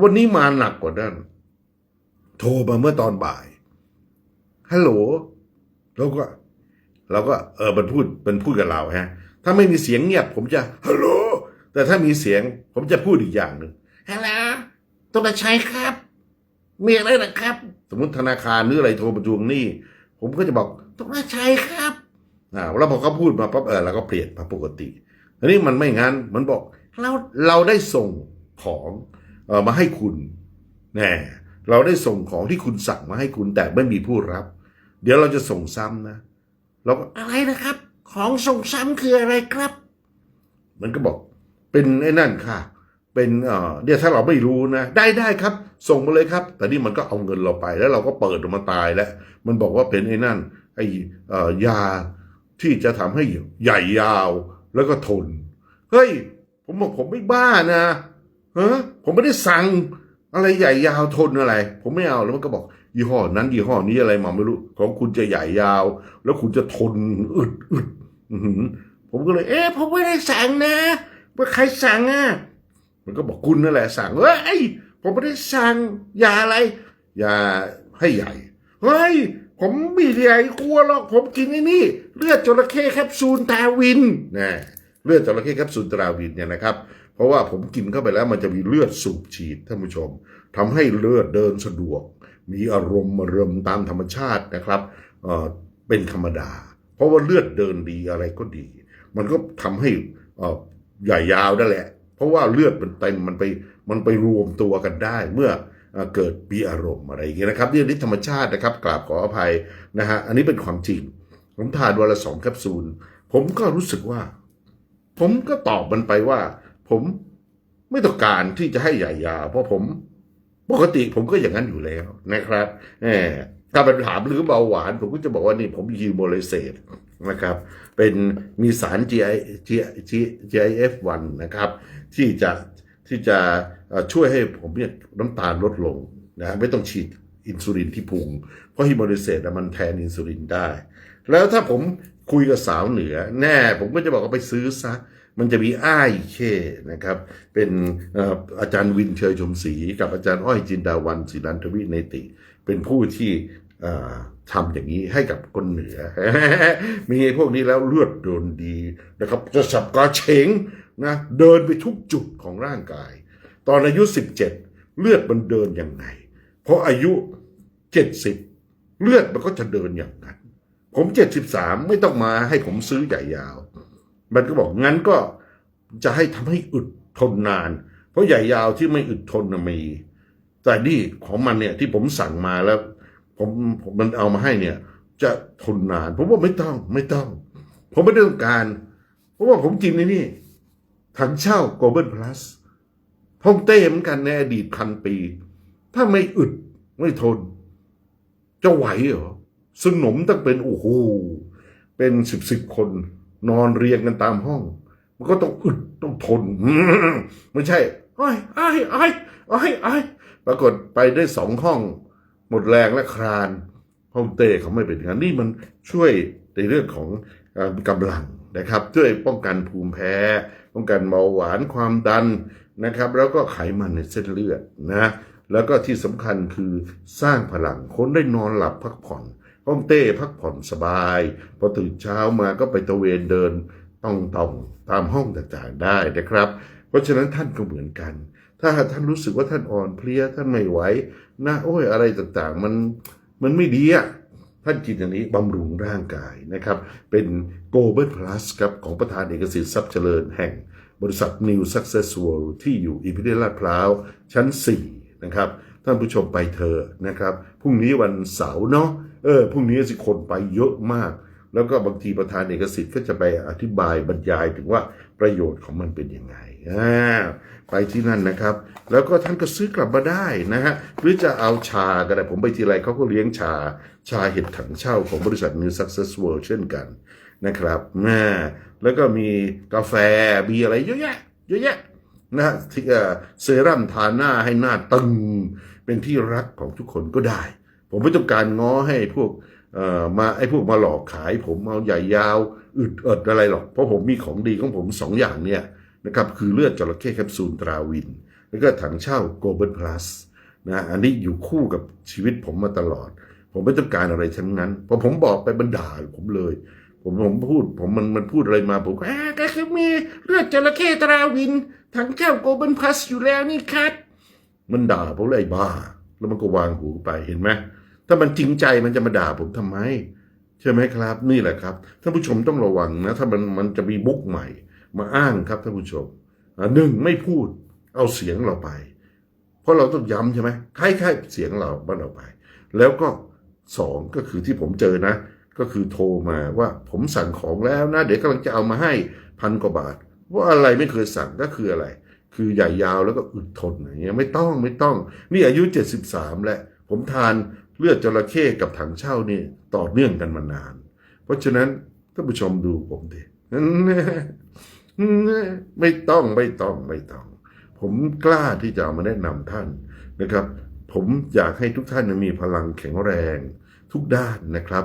วันนี้มาหนักกว่านั้น โทรมาเมื่อตอนบ่าย ฮัลโหลเราก็ เราก็ เออ มันพูด มันพูดกับเราฮะ ถ้าไม่มีเสียงเงียบ ผมจะ ฮัลโหล แต่ถ้ามีเสียง ผมจะพูดอีกอย่างหนึ่งฮัลโหลตัวมาใช้ครับ มีอะไรนะครับ สมมติธนาคารหรืออะไรโทรมาทวงนี้ผมก็จะบอกตัวมาใช้ครับอ่าแล้วพอเขาพูดมาปั๊บเออเราก็เปลี่ยนมาปกติอันนี้มันไม่งั้น มันบอก เรา เราได้ส่งของ มาให้คุณแน่เราได้ส่งของที่คุณสั่งมาให้คุณแต่ไม่มีผู้รับ เดี๋ยวเราจะส่งซ้ำนะเราก็อะไรนะครับ ของส่งซ้ำคืออะไรครับ มันก็บอก เป็นไอ้นั่นค่ะ เป็นเอ่อเนี่ยถ้าเราไม่รู้นะ ได้ได้ครับ ส่งมาเลยครับ แต่นี่มันก็เอาเงินเราไปแล้วเราก็เปิดออกมาตายแล้ว มันบอกว่าเป็นไอ้นั่น ไอ้เอ่อยาที่จะทำให้ใหญ่ยาวแล้วก็ทน เฮ้ย ผมบอกผมไม่บ้านะ ฮะผมไม่ได้สั่งอะไรใหญ่ยาวทนอะไร ผมไม่เอาแล้วมันก็บอก ยี่ห้อนั้นยี่ห้อนี้อะไรมาไม่รู้ ของคุณจะใหญ่ยาว แล้วคุณจะทนอึดอึดผมก็เลย เอ๊ะผมไม่ได้สั่งนะว่าใครสั่งอะมันก็บอกคุณนั่นแหละสั่งเฮ้ยผมไม่ได้สั่งยาอะไรยาให้ใหญ่เฮ้ยผมไม่ใหญ่กลัวหรอกผมกินไอ้นี่ เลือดจระเข้แคปซูลตาวินนะเลือดจระเข้แคปซูลตาวินเนี่ยนะครับ เพราะว่าผมกินเข้าไปแล้วมันจะมีเลือดสูบฉีดท่านผู้ชมทำให้เลือดเดินสะดวก มีอารมณ์เริมตามธรรมชาตินะครับเออเป็นธรรมดา เพราะว่าเลือดเดินดีอะไรก็ดี มันก็ทำให้ออใหญ่ยาวนั่นแหละ เพราะว่าเลือดมันเต็มมันไปมันไปรวมตัวกันได้เมื่อเอ่อเกิดมีอารมณ์อะไรอย่างเงี้ยนะครับเรื่องนี้ธรรมชาตินะครับกราบขออภัยนะฮะอันนี้เป็นความจริง ผมทานวันละสองแคปซูล ผมก็รู้สึกว่า ผมก็ตอบมันไปว่า ผมไม่ต้องการที่จะให้ใหญ่ยาวเพราะผมปกติผมก็อย่างนั้นอยู่แล้วนะครับแหมถ้าเป็นถามหรือเบาหวาน ผมก็จะบอกว่านี่ผมฮิวโมเลเซตนะครับ เป็นมีสาร GI GIF1 นะครับ ที่จะที่จะช่วยให้ผมเนี่ยน้ำตาลลดลงนะไม่ต้องฉีดอินซูลินที่พุง เพราะฮิโมเลเซตมันแทนอินซูลินได้ แล้วถ้าผมคุยกับสาวเหนือ แน่ ผมก็จะบอกว่าไปซื้อซะ มันจะมีอ้ายเคนะครับ เป็นอาจารย์วินเชยชมศรีกับอาจารย์อ้อยจินดาวันศิรันทวิเนติ เป็นผู้ที่ทำอย่างนี้ให้กับคนเหนือ มีพวกนี้แล้วเลือดเดินดีนะครับ จะสับกระเฉงนะเดินไปทุกจุดของร่างกาย ตอนอายุ 17 เลือดมันเดินยังไง เพราะอายุ 70 เลือดมันก็จะเดินอย่างนั้น ผม 73 ไม่ต้องมาให้ผมซื้อใหญ่ยาว มันก็บอกงั้นก็จะให้ทำให้อึดทนนาน เพราะใหญ่ยาวที่ไม่อึดทนน่มี แต่นี่ของมันเนี่ยที่ผมสั่งมาแล้ว ผมผมมันเอามาให้เนี่ย จะทนนานผมว่าไม่ต้องไม่ต้อง ผมไม่ต้องการ เพราะว่าผมกินในนี่ถังเช่า Global Plus ฮ่องเต้เหมือนกันในอดีตพันปี ถ้าไม่อึดไม่ทน จะไหวเหรอสนมต้องเป็นโอ้โหเป็นสิบสิบคน นอนเรียงกันตามห้อง มันก็ต้องอึดต้องทนไม่ใช่ไอ้ไอ้ไอ้ไอ้ไอ้ปรากฏไปได้สองห้อง หมดแรงและคลานฮ่องเต้เขาไม่เป็นอย่างนั้นนี่มันช่วยในเรื่องของเอ่อกำลังนะครับ ช่วยป้องกันภูมิแพ้ ป้องกันเบาหวานความดันนะครับ แล้วก็ไขมันในเส้นเลือดนะแล้วก็ที่สำคัญคือสร้างพลังคนได้นอนหลับพักผ่อน ห้องเต้พักผ่อนสบาย พอตื่นเช้ามาก็ไปตระเวนเดินต้องต้องตามห้องต่างๆได้นะครับ เพราะฉะนั้นท่านก็เหมือนกัน ถ้าท่านรู้สึกว่าท่านอ่อนเพลียท่านไม่ไหวหน้าโอ้ยอะไรต่างๆ มันมันไม่ดีอะท่านกินอันนี้บำรุงร่างกายนะครับ เป็น Global Plus ครับของประธานเอกสิทธิ์ทรัพย์เจริญแห่งบริษัท New Success World ที่อยู่อิมพีเรียลลาดพร้าวชั้น 4 นะครับ ท่านผู้ชมไปเถอะนะครับ พรุ่งนี้วันเสาร์เนาะ เออพรุ่งนี้สิคนไปเยอะมาก แล้วก็บางทีประธานเอกสิทธิ์ก็จะไปอธิบายบรรยายถึงว่าประโยชน์ของมันเป็นยังไงอ่าไปที่นั่นนะครับ แล้วก็ท่านก็ซื้อกลับมาได้นะฮะหรือจะเอาชาก็ได้ผมไปทีไรเขาก็เลี้ยงชาชาเห็ดถังเช่าของบริษัท New Success World เช่นกันนะครับอ่าแล้วก็มีกาแฟมีอะไรเยอะแยะเยอะแยะนะฮะที่เอ่อเซรั่มทาหน้าให้หน้าตึง เป็นที่รักของทุกคนก็ได้ ผมไม่ต้องการง้อให้พวกเอ่อมาไอ้พวกมาหลอกขายผมเอาใหญ่ยาวอึดเอิดอะไรหรอก เพราะผมมีของดีของผมสองอย่างเนี่ยนะครับคือเลือดจระเข้แคปซูลตราวิน แล้วก็ถังเช่า Global Plus นะอันนี้อยู่คู่กับชีวิตผมมาตลอด ผมไม่ต้องการอะไรทั้งนั้นพอผมบอกไปบรรดาผมเลย ผมผมพูดผมมันมันพูดอะไรมาผมก็อ่าก็คือมีเลือดจระเข้ตราวินถังเช่า Global Plus อยู่แล้วนี่ครับ มันด่าผมเลยบ้า แล้วมันก็วางหูไปเห็นไหม ถ้ามันจริงใจมันจะมาด่าผมทำไมใช่ไหมครับ นี่แหละครับท่านผู้ชมต้องระวังนะ ถ้ามันมันจะมีบุกใหม่ มาอ้างครับท่านผู้ชมหนึ่งไม่พูดเอาเสียงเราไป เพราะเราต้องย้ำใช่ไหมคล้ายๆเสียงเราบ้านเราไป แล้วก็สองก็คือที่ผมเจอนะ ก็คือโทรมาว่าผมสั่งของแล้วนะ เดี๋ยวกำลังจะเอามาให้พันกว่าบาท ว่าอะไรไม่เคยสั่งก็คืออะไร คือใหญ่ยาวแล้วก็อึดทนอย่างเงี้ยไม่ต้องไม่ต้อง นี่อายุ 73 แล้วผมทาน เลือดจระเข้กับถังเช่านี่ต่อเนื่องกันมานาน เพราะฉะนั้นท่านผู้ชมดูผมดิไม่ต้องไม่ต้องไม่ต้อง ผมกล้าที่จะมาแนะนำท่านนะครับ ผมอยากให้ทุกท่านมีพลังแข็งแรงทุกด้านนะครับ